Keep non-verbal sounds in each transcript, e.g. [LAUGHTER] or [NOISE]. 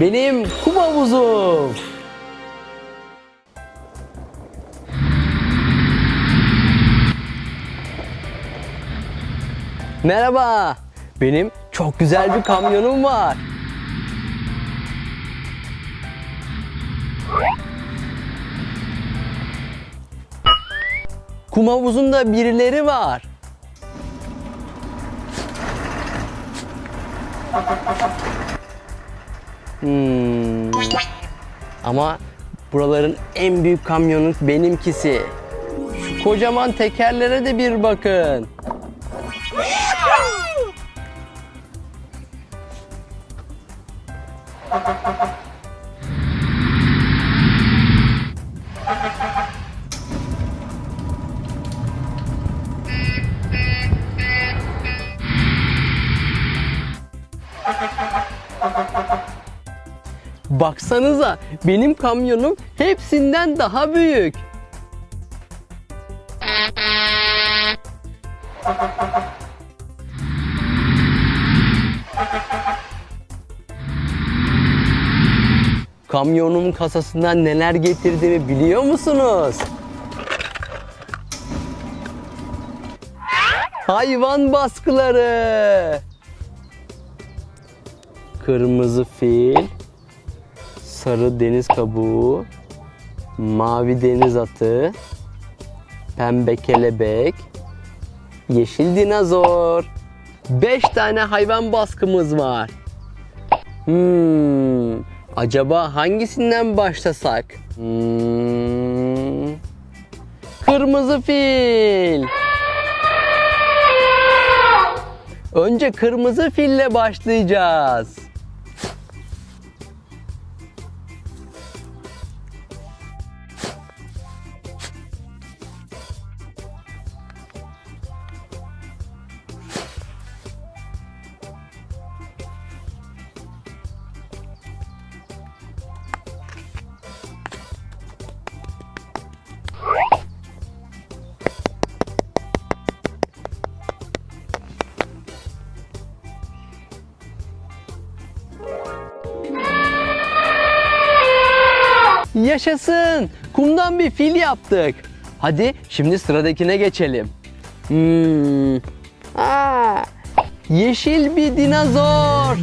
benim kum havuzum. Merhaba. Benim çok güzel bir kamyonum var. Kum havuzunda birileri var. Hmm. Ama buraların en büyük kamyonu benimkisi. Şu kocaman tekerlere de bir bakın. Baksanıza benim kamyonum hepsinden daha büyük. Kamyonumun kasasından neler getirdiğimi biliyor musunuz? Hayvan baskıları. Kırmızı fil, sarı deniz kabuğu, mavi deniz atı, pembe kelebek, yeşil dinozor. Beş tane hayvan baskımız var. Hmm, acaba hangisinden başlasak? Hmm, kırmızı fil. Önce kırmızı fille başlayacağız. Yaşasın! Kumdan bir fil yaptık. Hadi şimdi sıradakine geçelim. Hmm. Aa, yeşil bir dinozor.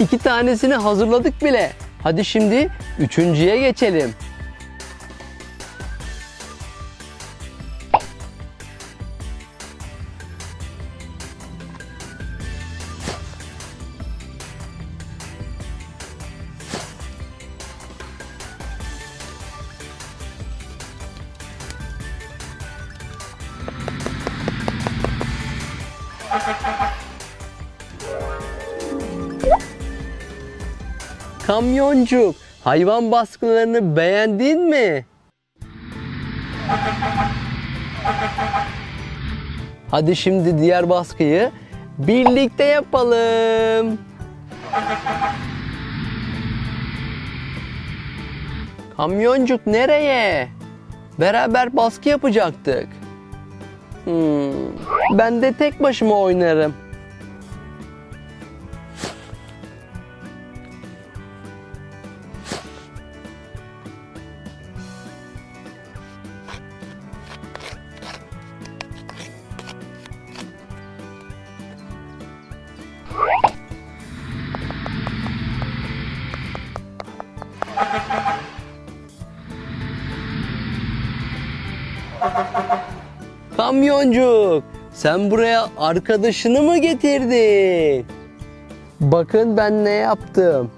İki tanesini hazırladık bile. Hadi şimdi üçüncüye geçelim. Kamyoncuk, hayvan baskılarını beğendin mi? Hadi şimdi diğer baskıyı birlikte yapalım. Kamyoncuk nereye? Beraber baskı yapacaktık. Hmm, ben de tek başıma oynarım. [LAUGHS] Kamyoncuk, sen buraya arkadaşını mı getirdin? Bakın ben ne yaptım.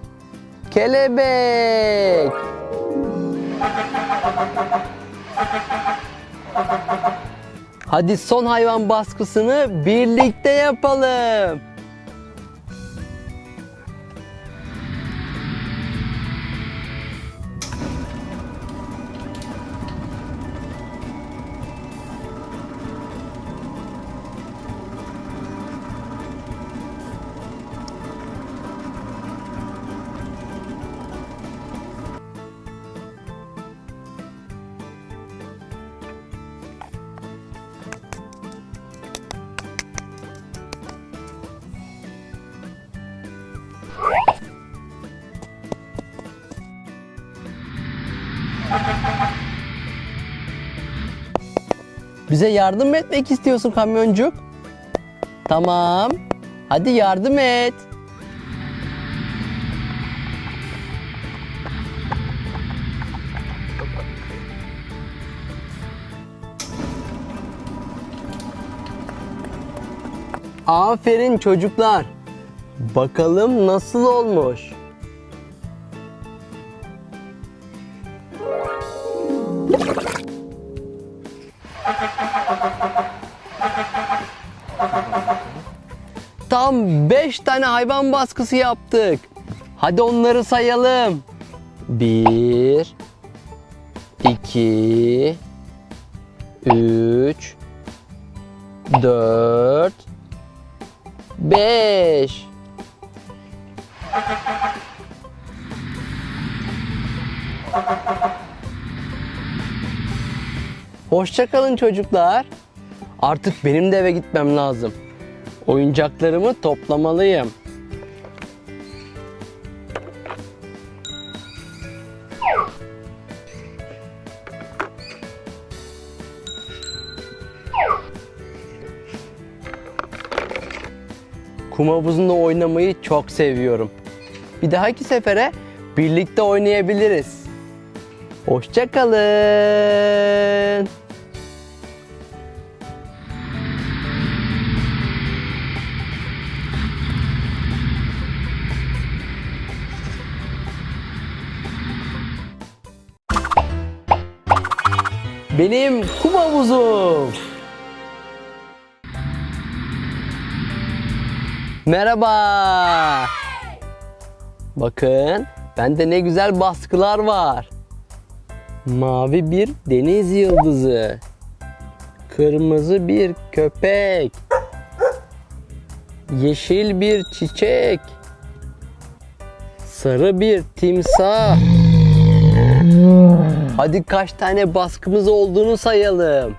Kelebek. Hadi son hayvan baskısını birlikte yapalım. Bize yardım etmek istiyorsun kamyoncuk? Tamam. Hadi yardım et. Aferin çocuklar. Bakalım nasıl olmuş? Tam 5 tane hayvan baskısı yaptık. Hadi onları sayalım. 1 2 3 4 5 Hoşçakalın çocuklar. Artık benim de eve gitmem lazım. Oyuncaklarımı toplamalıyım. Kum havuzunda oynamayı çok seviyorum. Bir dahaki sefere birlikte oynayabiliriz. Hoşçakalın. Benim kum havuzum. Merhaba. Bakın, bende ne güzel baskılar var. Mavi bir deniz yıldızı. Kırmızı bir köpek. Yeşil bir çiçek. Sarı bir timsah. Hadi kaç tane baskımız olduğunu sayalım.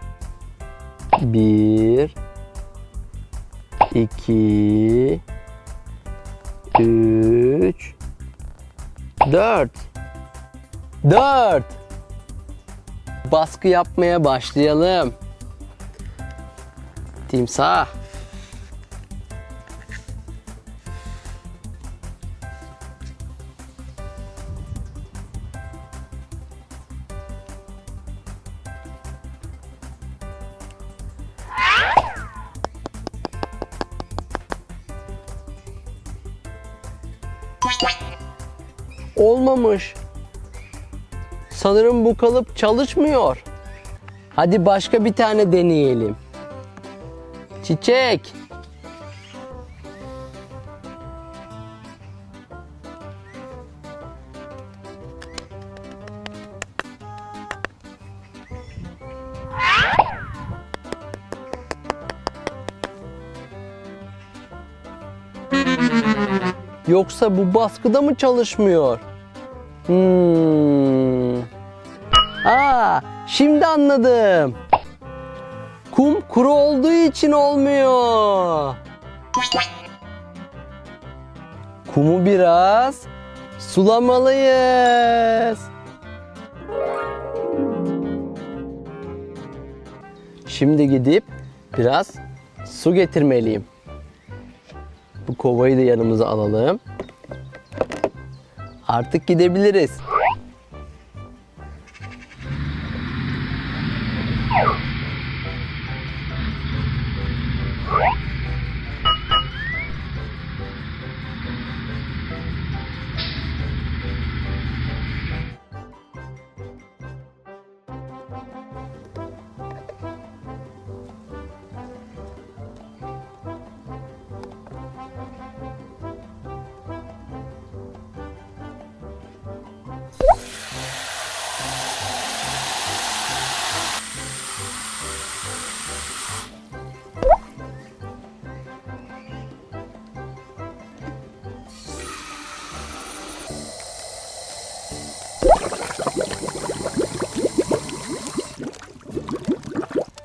Bir, iki, üç, dört. Dört. Baskı yapmaya başlayalım. Timsah. Olmamış. Sanırım bu kalıp çalışmıyor. Hadi başka bir tane deneyelim. Çiçek. Yoksa bu baskıda mı çalışmıyor? Hmm. Aa, şimdi anladım. Kum kuru olduğu için olmuyor. Kumu biraz sulamalıyız. Şimdi gidip biraz su getirmeliyim. Bu kovayı da yanımıza alalım. Artık gidebiliriz.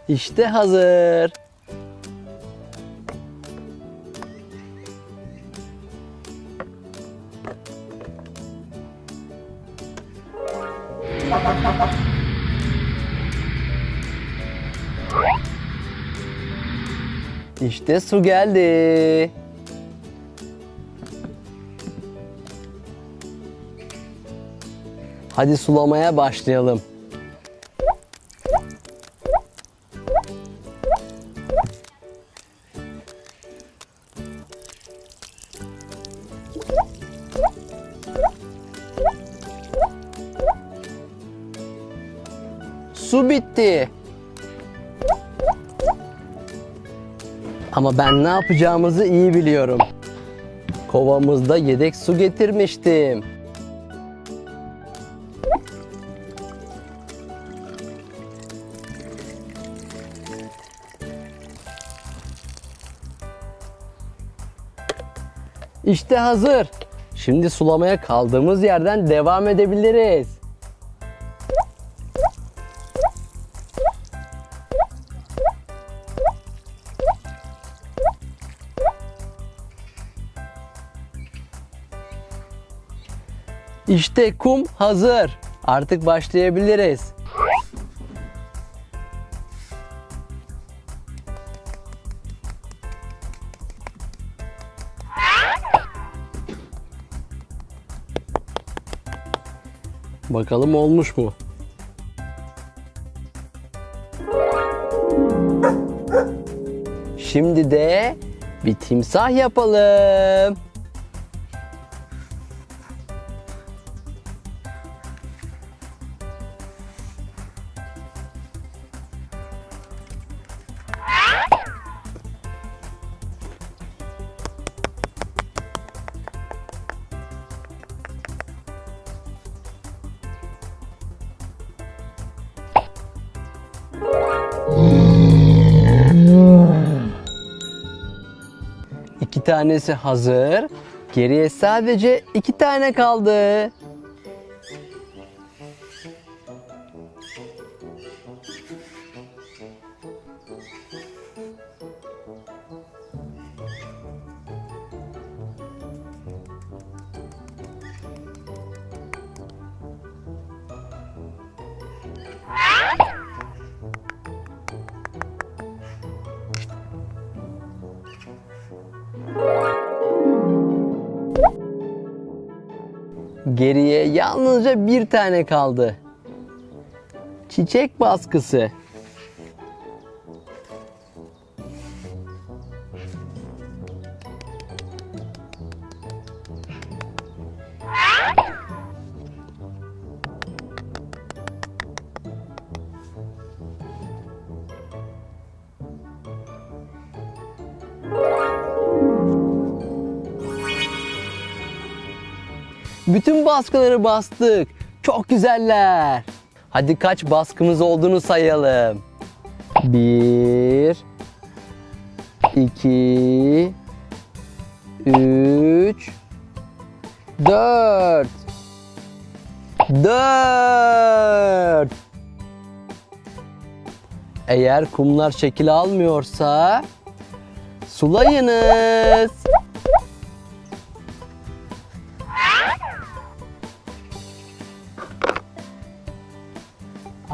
İşte hazır. İşte su geldi. Hadi sulamaya başlayalım. Su bitti. Ama ben ne yapacağımızı iyi biliyorum. Kovamızda yedek su getirmiştim. İşte hazır. Şimdi sulamaya kaldığımız yerden devam edebiliriz. İşte kum hazır. Artık başlayabiliriz. Bakalım olmuş mu? Şimdi de bir timsah yapalım. Tanesi hazır. Geriye sadece iki tane kaldı. Geriye yalnızca bir tane kaldı. Çiçek baskısı. Bütün baskıları bastık. Çok güzeller. Hadi kaç baskımız olduğunu sayalım. Bir, iki, üç, dört. Dört. Eğer kumlar şekil almıyorsa sulayınız.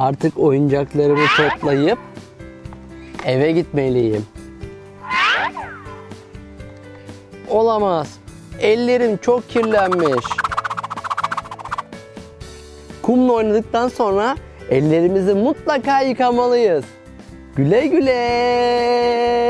Artık oyuncaklarımı toplayıp eve gitmeliyim. Olamaz. Ellerim çok kirlenmiş. Kumla oynadıktan sonra ellerimizi mutlaka yıkamalıyız. Güle güle.